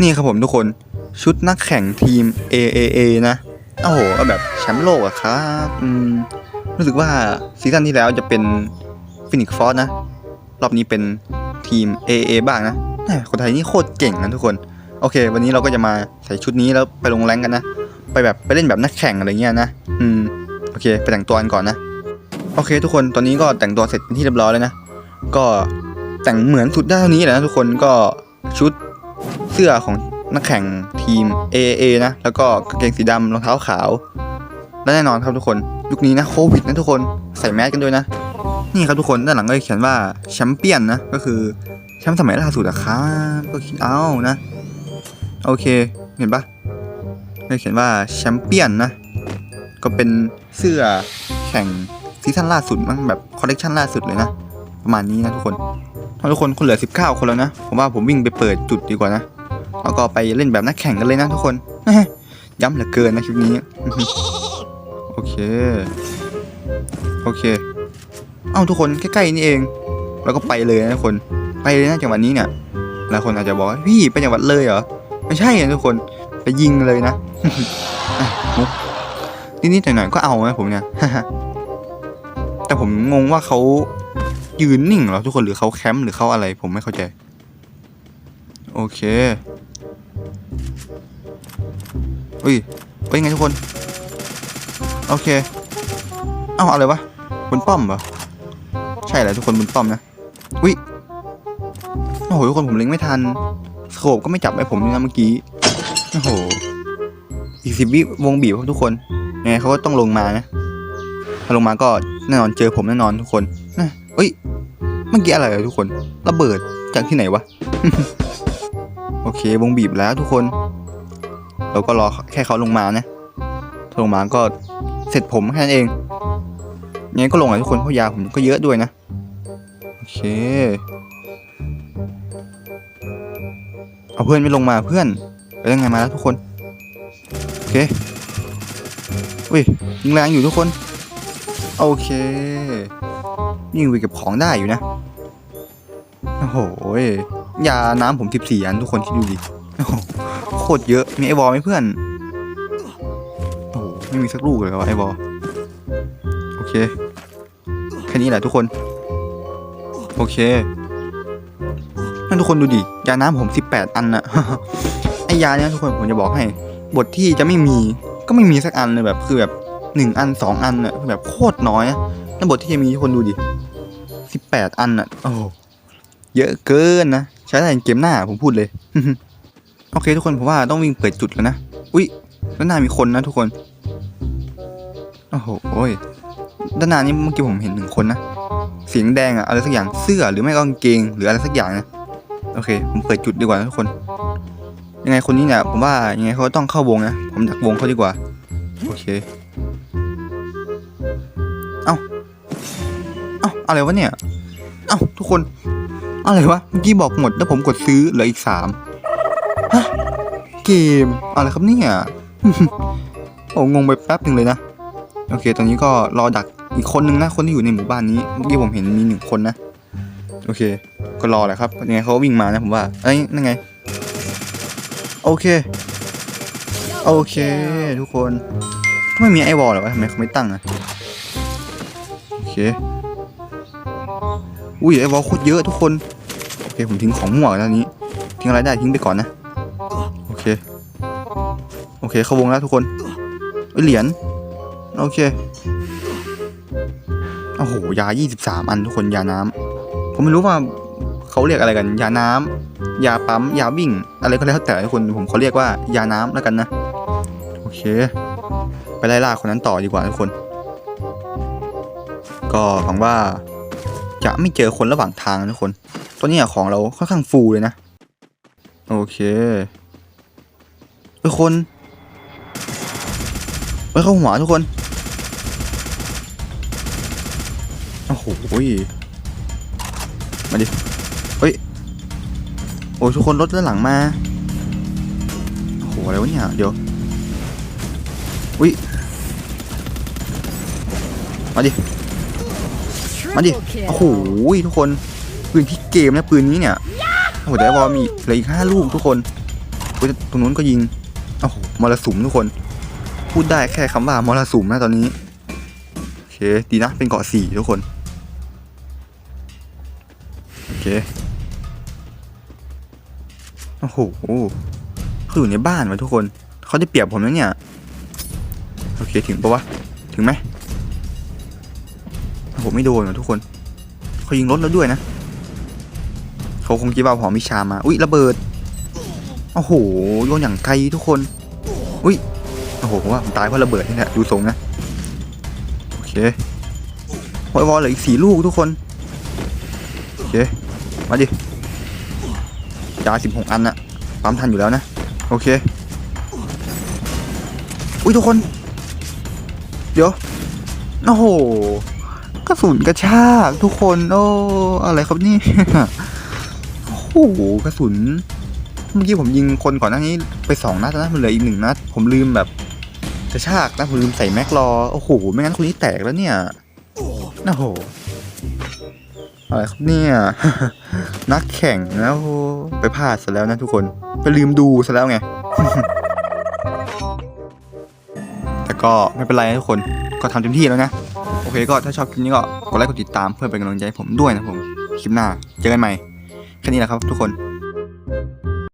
นี่ครับผมทุกคนชุดนักแข่งทีม AAA นะ โอ้โหก็แบบแชมป์โลกอะครับรู้สึกว่าซีซั่นที่แล้วจะเป็นฟินิกฟอร์นะ รอบนี้เป็นทีม AA บ้างนะคนไทยนี่โคตรเก่งนะทุกคน โอเค วันนี้เราก็จะมาใส่ชุดนี้แล้วไปลงแรงกันนะ ไปแบบไปเล่นแบบนักแข่งอะไรเงี้ยนะ อืม โอเค ไปแต่งตัวกันก่อนนะ โอเค ทุกคน ตอนนี้ก็แต่งตัวเสร็จเป็นที่เรียบร้อยแล้วนะ ก็แต่งเหมือนสุดได้เท่านี้แหละนะทุกคน ก็ชุด เสื้อของนักแข่งทีม AA นะ แล้วก็กางเกงสีดำรองเท้าขาวและแน่นอนครับทุกคนยุคนี้นะโควิดนะทุกคนใส่แมสกันด้วยนะ นี่ครับทุกคนด้านหลังก็เขียนว่าแชมเปี้ยนนะ ก็คือแชมป์สมัยล่าสุดอะครับก็คิดเอานะ โอเคเห็นปะก็เขียนว่าแชมเปี้ยนนะ ก็เป็นเสื้อแข่งซีซั่นล่าสุดมั้งแบบคอลเลกชันล่าสุดเลยนะ ประมาณนี้นะทุกคนทุกคนคนเหลือ 19 คนแล้วนะ ผมว่าผมวิ่งไปเปิดจุดดีกว่านะ แล้วก็ไปเล่นแบบนักแข่งกันเลยนะทุกคน ย้ำเหลือเกินนะคลิปนี้ โอเค โอเค เอ้าทุกคนใกล้ๆนี่เอง แล้วก็ไปเลยนะทุกคน ไปเลยนะจังหวัดนี้เนี่ย หลายคนอาจจะบอกว่าพี่ไปจังหวัดเลยเหรอ ไม่ใช่นะทุกคน ไปยิงเลยนะนิดๆหน่อยๆก็เอานะผมเนี่ย แต่ผมงงว่าเขายืนนิ่งเหรอทุกคนหรือเขาแคมป์หรือเขาอะไรผมไม่เข้าใจ โอเค อุ้ยเป็นไงทุกคน โอเค เอ้าอะไรวะบนป้อมเหรอ ใช่แหละทุกคนบนป้อมนะ อุ้ย โอ้โหทุกคนผมเล็งไม่ทัน สโคปก็ไม่จับไอ้ผมด้วยนะเมื่อกี้ โอ้โห อีกสิบวิวงบีบครับทุกคนยังไงเขาก็ต้องลงมานะ ถ้าลงมาก็แน่นอนเจอผมแน่นอนทุกคนนะเอ้ย เมื่อกี้อะไรทุกคน ระเบิดจากที่ไหนวะ โอเค วงบีบแล้วทุกคน เราก็รอแค่เขาลงมานะถ้าลงมาก็เสร็จผมแค่นั้นเองยังไงก็ลงอะทุกคนเพราะยาผมก็เยอะด้วยนะ โอเค เอาเพื่อนไม่ลงมาเพื่อนไปยังไงมาแล้วทุกคน โอเคอุ้ยยิงแรงอยู่ทุกคน โอเคยิงไปเก็บของได้อยู่นะ โอ้โหยยาน้ำผมสิบสี่อันทุกคนคิดดูดิโอ้ โคตรเยอะ มีไอวอลไหมเพื่อน โอ้โห ไม่มีสักลูกเลยวะไอวอลโอเค แค่นี้แหละทุกคน โอเค นั่นทุกคนดูดิ ยาน้ำผมสิบแปดอันน่ะไอยาเนี้ยทุกคนผมจะบอกให้ บทที่จะไม่มีก็ไม่มีสักอันเลยแบบคือแบบหนึ่งอันสองอันน่ะคือแบบโคตรน้อยอะแล้วบทที่จะมีทุกคนดูดิสิบแปดอันน่ะโอ้โหเยอะเกินนะ ใช้ได้ในเกมหน้าผมพูดเลย โอเคทุกคนผมว่าต้องวิ่งเปิดจุดแล้วนะ อุ้ยด้านหน้ามีคนนะทุกคน โอ้โหโอ้ยด้านหน้านี้เมื่อกี้ผมเห็นหนึ่งคนนะเสียงแดงอะอะไรสักอย่างเสื้อหรือไม่ก็กางเกง หรืออะไรสักอย่างนะโอเค ผมเปิดจุดดีกว่าทุกคน ยังไงคนนี้เนี่ยผมว่ายังไงเขาต้องเข้าวงนะผมดักวงเขาดีกว่า โอเค เอ้าเอ้าอะไรวะเนี่ย เอ้าทุกคน อะไรวะเมื่อกี้บอกหมดแล้วผมกดซื้อเหลืออีกสาม ฮะเกมอะไรครับเนี่ย โอ้งงไปแป๊บหนึ่งเลยนะ โอเค ตอนนี้ก็รอดักอีกคนนึงนะ คนที่อยู่ในหมู่บ้านนี้ เมื่อกี้ผมเห็นมีหนึ่งคนนะ โอเค ก็รอแหละครับ ยังไงเขาวิ่งมานะผมว่า เอ้ย นั่นไง โอเค โอเค ทุกคน ไม่มีไอวอลเหรอวะทำไมเขาไม่ตั้งอะโอเค อุ้ยไอวอลโคตรเยอะทุกคน โอเค ผมทิ้งของมั่วแล้วนี้ ทิ้งอะไรได้ทิ้งไปก่อนนะ เคโอเคเข้าวงแล้วทุกคนเหรียญโอเคโอ้โหยา 23 อันทุกคนยาน้ำผมไม่รู้ว่าเขาเรียกอะไรกัน ยาน้ำยาปั๊มยาวิ่ง อะไรก็แล้วแต่ทุกคนผมเขาเรียกว่ายาน้ำแล้วกันนะโอเค ไปไล่ล่าคนนั้นต่อดีกว่าทุกคน ก็หวังว่าจะไม่เจอคนระหว่างทางทุกคน ตอนนี้ของเราค่อนข้างฟูลเลยนะ โอเค ทุกคนเฮ้เข้าหัวทุกคน โอ้โหมาดิ เฮ้ย โอ้ยทุกคนรถด้านหลังมา โอ้โห อะไรวะเนี่ย เดี๋ยว อุ้ย มาดิ มาดิ โอ้โห ทุกคน ปืนที่เกมนะปืนนี้เนี่ย โอ้โหแต่วอลมีเหลืออีกห้าลูกทุกคนตรงนู้นก็ยิง โอ้โหมรสุมทุกคน พูดได้แค่คำว่ามรสุมนะตอนนี้โอเคดีนะเป็นเกาะสี่ทุกคนโอเคโอ้โหเขาอยู่ในบ้านวะทุกคนเขาได้เปรียบผมนะเนี่ยโอเคถึงปะวะถึงไหมโอ้โหไม่โดนวะทุกคนเขายิงรถแล้วด้วยนะเขาคงคิดว่าผมมีชามา อุ้ยระเบิด โอ้โหโยนอย่างไกลทุกคน อุ้ยโอ้โหผมว่าผมตายเพราะระเบิดนี่แหละดูทรงนะโอเควอยวอลเหลืออีกสี่ลูกทุกคนโอเคมาดิยาสิบหกอันอะปั๊มทันอยู่แล้วนะโอเคอุ้ยทุกคน เดี๋ยวโอ้โหกระสุนกระชากทุกคน โอ้ อะไรครับนี่ โอ้โหกระสุน เมื่อกี้ผมยิงคนก่อนหน้านี้ไปสองนัดนะมันเหลืออีกหนึ่งนัด ผมลืมแบบกระชากนะผมลืมใส่แม็กรอโอ้โหไม่งั้นคนนี้แตกแล้วเนี่ยโอ้โหอะไรครับเนี่ยนักแข่งนะโอ้โหไปพลาดซะแล้วนะทุกคนไปลืมดูซะแล้วไงแต่ก็ไม่เป็นไรนะทุกคนก็ทำเต็มที่แล้วนะโอเคก็ถ้าชอบคลิปนี้ก็กดไลค์กดติดตามเพื่อเป็นกำลังใจให้ผมด้วยนะผมคลิปหน้าเจอกันใหม่แค่นี้แหละครับทุกคน